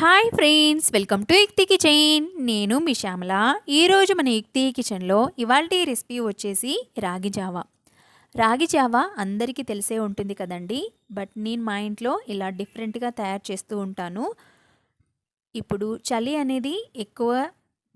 Hi friends welcome to Yukti kitchen. నేను మీ శ్యామల. ఈరోజు మన యుక్తి కిచెన్లో ఇవాల్టి రెసిపీ వచ్చేసి రాగి జావా. రాగి జావా అందరికీ తెలిసే ఉంటుంది కదండి బట్ నేను మా ఇంట్లో ఇలా డిఫరెంట్గా తయారు చేస్తూ ఉంటాను. ఇప్పుడు చలి అనేది ఎక్కువ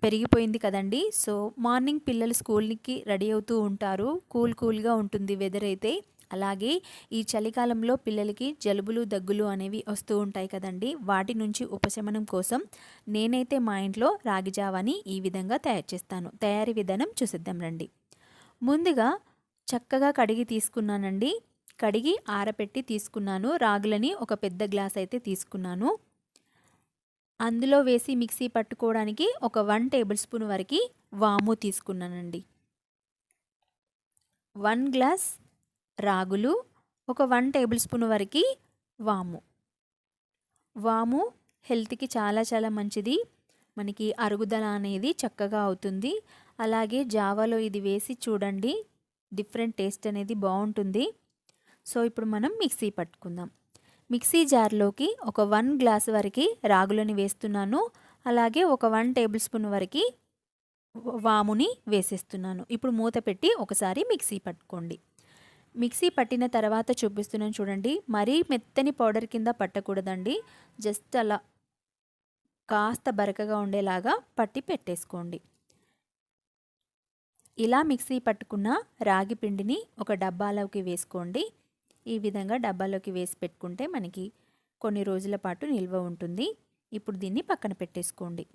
పెరిగిపోయింది కదండి సో మార్నింగ్ పిల్లలు స్కూల్కి రెడీ అవుతూ ఉంటారు. కూల్ కూల్గా ఉంటుంది వెదర్ అయితే. అలాగే ఈ చలికాలంలో పిల్లలకి జలుబులు దగ్గులు అనేవి వస్తూ ఉంటాయి కదండి. వాటి నుంచి ఉపశమనం కోసం నేనైతే మా ఇంట్లో రాగి జావాని ఈ విధంగా తయారు చేస్తాను. తయారీ విధానం చూసిద్దాం రండి. ముందుగా చక్కగా కడిగి తీసుకున్నానండి. కడిగి ఆరపెట్టి తీసుకున్నాను. రాగులని ఒక పెద్ద గ్లాస్ అయితే తీసుకున్నాను. అందులో వేసి మిక్సీ పట్టుకోవడానికి ఒక వన్ టేబుల్ స్పూన్ వరకు వాము తీసుకున్నానండి. వన్ గ్లాస్ రాగులు ఒక వన్ టేబుల్ స్పూన్ వరకు వాము. వాము హెల్త్కి చాలా చాలా మంచిది. మనకి అరుగుదల అనేది చక్కగా అవుతుంది. అలాగే జావాలో ఇది వేసి చూడండి. డిఫరెంట్ టేస్ట్ అనేది బాగుంటుంది. సో ఇప్పుడు మనం మిక్సీ పట్టుకుందాం. మిక్సీ జార్లోకి ఒక వన్ గ్లాస్ వరకు రాగులని వేస్తున్నాను. అలాగే ఒక వన్ టేబుల్ స్పూన్ వరకు వాముని వేసేస్తున్నాను. ఇప్పుడు మూత పెట్టి ఒకసారి మిక్సీ పట్టుకోండి. మిక్సీ పట్టిన తర్వాత చూపిస్తున్నాను చూడండి. మరీ మెత్తని పౌడర్ కింద పట్టకూడదండి. జస్ట్ అలా కాస్త బరకగా ఉండేలాగా పట్టి పెట్టేసుకోండి. ఇలా మిక్సీ పట్టుకున్న రాగి పిండిని ఒక డబ్బాలోకి వేసుకోండి. ఈ విధంగా డబ్బాలోకి వేసి పెట్టుకుంటే మనకి కొన్ని రోజుల పాటు నిల్వ ఉంటుంది. ఇప్పుడు దీన్ని పక్కన పెట్టేసుకోండి.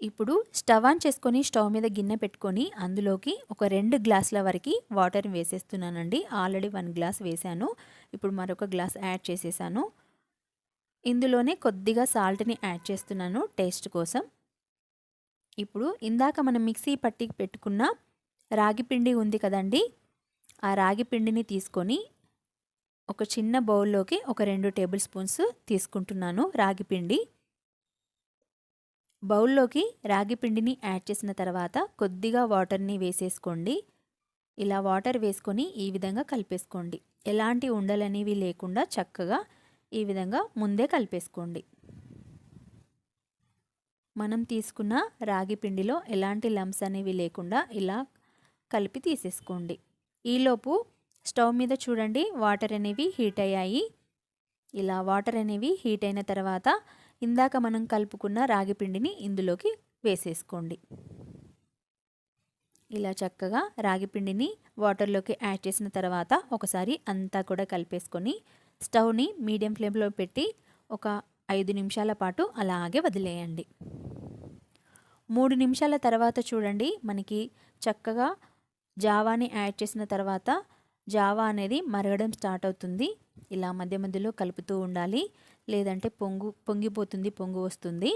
ఇప్పుడు స్టవ్ ఆన్ చేసుకొని స్టవ్ మీద గిన్నె పెట్టుకొని అందులోకి ఒక రెండు గ్లాసుల వరకు వాటర్ వేసేస్తున్నానండి. ఆల్రెడీ వన్ గ్లాస్ వేసాను ఇప్పుడు మరొక గ్లాస్ యాడ్ చేసేసాను. ఇందులోనే కొద్దిగా సాల్ట్ని యాడ్ చేస్తున్నాను టేస్ట్ కోసం. ఇప్పుడు ఇందాక మనం మిక్సీ పట్టి పెట్టుకున్న రాగి పిండి ఉంది కదండి ఆ రాగి పిండిని తీసుకొని ఒక చిన్న బౌల్లోకి ఒక రెండు టేబుల్ స్పూన్స్ తీసుకుంటున్నాను రాగి పిండి. బౌల్లోకి రాగి పిండిని యాడ్ చేసిన తర్వాత కొద్దిగా వాటర్ని వేసేసుకోండి. ఇలా వాటర్ వేసుకొని ఈ విధంగా కలిపేసుకోండి. ఎలాంటి ఉండలనేవి లేకుండా చక్కగా ఈ విధంగా ముందే కలిపేసుకోండి. మనం తీసుకున్న రాగి పిండిలో ఎలాంటి లంప్స్ అనేవి లేకుండా ఇలా కలిపి తీసేసుకోండి. ఈలోపు స్టవ్ మీద చూడండి వాటర్ అనేవి హీట్ అయ్యాయి. ఇలా వాటర్ అనేవి హీట్ అయిన తర్వాత ఇందాక మనం కలుపుకున్న రాగి పిండిని ఇందులోకి వేసేసుకోండి. ఇలా చక్కగా రాగి పిండిని వాటర్లోకి యాడ్ చేసిన తర్వాత ఒకసారి అంతా కూడా కలిపేసుకొని స్టవ్ని మీడియం ఫ్లేమ్లో పెట్టి ఒక ఐదు నిమిషాల పాటు అలాగే వదిలేయండి. మూడు నిమిషాల తర్వాత చూడండి మనకి చక్కగా జావాని యాడ్ చేసిన తర్వాత జావా అనేది మరగడం స్టార్ట్ అవుతుంది. ఇలా మధ్య మధ్యలో కలుపుతూ ఉండాలి. లేదంటే పొంగు పొంగిపోతుంది పొంగు వస్తుంది.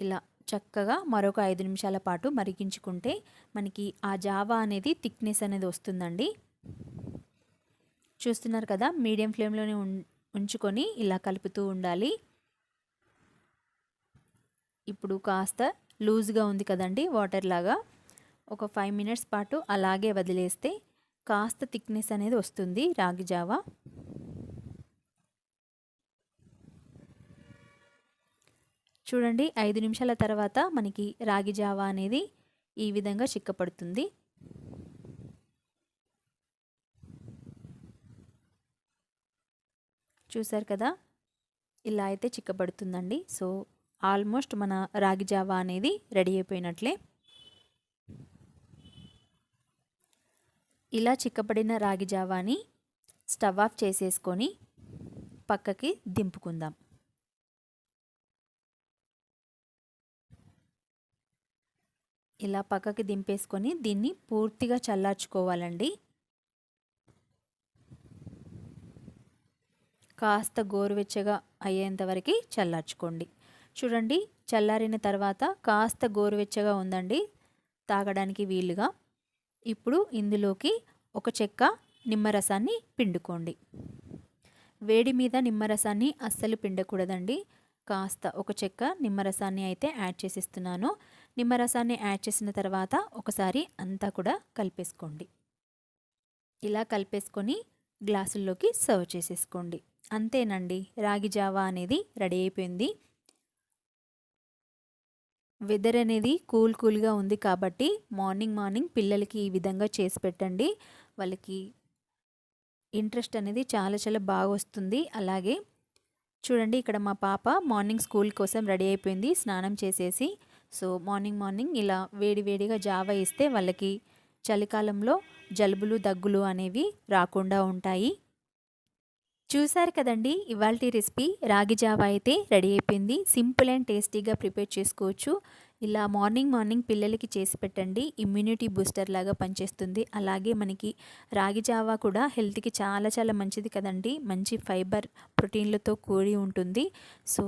ఇలా చక్కగా మరొక ఐదు నిమిషాల పాటు మరిగించుకుంటే మనకి ఆ జావా అనేది థిక్నెస్ అనేది వస్తుందండి. చూస్తున్నారు కదా మీడియం ఫ్లేమ్లోనే ఉంచుకొని ఇలా కలుపుతూ ఉండాలి. ఇప్పుడు కాస్త లూజ్గా ఉంది కదండి వాటర్ లాగా. ఒక ఫైవ్ మినిట్స్ పాటు అలాగే వదిలేస్తే కాస్త థిక్నెస్ అనేది వస్తుంది రాగి జావా. చూడండి ఐదు నిమిషాల తర్వాత మనకి రాగి జావా అనేది ఈ విధంగా చిక్కపడుతుంది. చూసారు కదా? ఇలా అయితే చిక్కబడుతుందండి సో ఆల్మోస్ట్ మన రాగి జావా అనేది రెడీ అయిపోయినట్లే. ఇలా చిక్కబడిన రాగి జావాని స్టవ్ ఆఫ్ చేసేసుకొని పక్కకి దింపుకుందాం. ఇలా పక్కకి దింపేసుకొని దీన్ని పూర్తిగా చల్లార్చుకోవాలండి. కాస్త గోరువెచ్చగా అయ్యేంతవరకు చల్లార్చుకోండి. చూడండి చల్లారిన తర్వాత కాస్త గోరువెచ్చగా ఉందండి. తాగడానికి వీలుగా. ఇప్పుడు ఇందులోకి ఒక చెక్క నిమ్మరసాన్ని పిండుకోండి. వేడి మీద నిమ్మరసాన్ని అస్సలు పిండకూడదండి. కాస్త ఒక చెక్క నిమ్మరసాన్ని అయితే యాడ్ చేసిస్తున్నాను. నిమ్మరసాన్ని యాడ్ చేసిన తర్వాత ఒకసారి అంతా కూడా కలిపేసుకోండి. ఇలా కలిపేసుకొని గ్లాసుల్లోకి సర్వ్ చేసేసుకోండి. అంతేనండి. రాగి జావా అనేది రెడీ అయిపోయింది. వెదర్ అనేది కూల్ కూల్గా ఉంది కాబట్టి మార్నింగ్ మార్నింగ్ పిల్లలకి ఈ విధంగా చేసి పెట్టండి. వాళ్ళకి ఇంట్రెస్ట్ అనేది చాలా చాలా బాగా వస్తుంది. అలాగే చూడండి ఇక్కడ మా పాప మార్నింగ్ స్కూల్ కోసం రెడీ అయిపోయింది. స్నానం చేసేసి సో మార్నింగ్ మార్నింగ్ ఇలా వేడి వేడిగా జావా ఇస్తే వాళ్ళకి చలికాలంలో జలుబులు దగ్గులు అనేవి రాకుండా ఉంటాయి. చూసారు కదండి ఇవాళ రెసిపీ రాగి జావా అయితే రెడీ అయిపోయింది. సింపుల్ అండ్ టేస్టీగా ప్రిపేర్ చేసుకోవచ్చు. ఇలా మార్నింగ్ మార్నింగ్ పిల్లలకి చేసి పెట్టండి. ఇమ్యూనిటీ బూస్టర్ లాగా పనిచేస్తుంది. అలాగే మనకి రాగి జావా కూడా హెల్త్కి చాలా చాలా మంచిది కదండి. మంచి ఫైబర్ ప్రోటీన్లతో కూడి ఉంటుంది. సో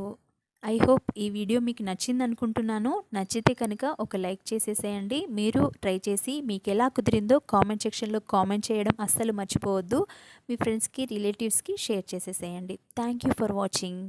ఐ హోప్ ఈ వీడియో మీకు నచ్చింది అనుకుంటున్నాను. నచ్చితే కనుక ఒక లైక్ చేసేసేయండి. మీరు ట్రై చేసి మీకు ఎలా కుదిరిందో కామెంట్ సెక్షన్లో కామెంట్ చేయడం అస్సలు మర్చిపోవద్దు. మీ ఫ్రెండ్స్కి రిలేటివ్స్కి షేర్ చేసేసేయండి. Thank you for watching